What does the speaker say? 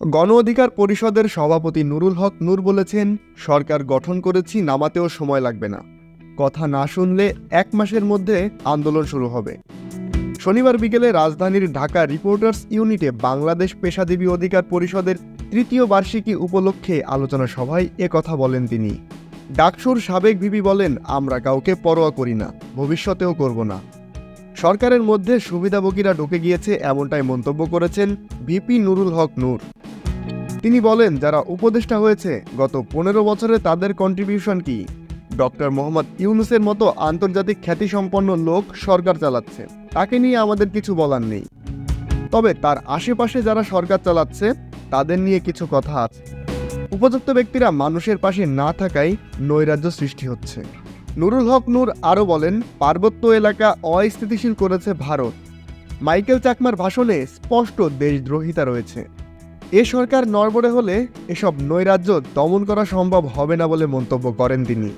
গণ অধিকার পরিষদের সভাপতি নুরুল হক নূর বলেছেন, সরকার গঠন করেছি নামাতেও সময় লাগবে না। কথা না শুনলে এক মাসের মধ্যে আন্দোলন শুরু হবে। শনিবার বিকেলে রাজধানীর ঢাকা রিপোর্টার্স ইউনিটে বাংলাদেশ পেশাজীবী অধিকার পরিষদের তৃতীয় বার্ষিকী উপলক্ষে আলোচনা সভায় কথা বলেন তিনি। ডাকসুর সাবেক ভিপি বলেন, আমরা কাউকে পরোয়া করি না, ভবিষ্যতেও করব না। সরকারের মধ্যে সুবিধাভোগীরা ঢুকে গিয়েছে, এমনটাই মন্তব্য করেছেন ভিপি নুরুল হক নূর। তিনি বলেন, যারা উপদেষ্টা হয়েছে, গত পনেরো বছরে তাদের কন্ট্রিবিউশন কি? ডক্টর মোহাম্মদ ইউনুসের মতো আন্তর্জাতিক খ্যাতিসম্পন্ন লোক সরকার চালাচ্ছে। তাকে নিয়ে আমাদের কিছু বলার নেই। তবে তার আশেপাশে যারা সরকার চালাচ্ছে, তাদের নিয়ে কিছু কথা আছে। উপযুক্ত ব্যক্তিরা মানুষের পাশে না থাকায় নৈরাজ্য সৃষ্টি হচ্ছে। নুরুল হক নূর আরও বলেন, পার্বত্য এলাকা অস্থিতিশীল করেছে ভারত। মাইকেল চাকমার ভাষণে স্পষ্ট দেশদ্রোহিতা রয়েছে। এ সরকার নড়বড়ে হলে এসব নৈরাজ্য দমন করা সম্ভব হবে না বলে মন্তব্য করেন তিনি।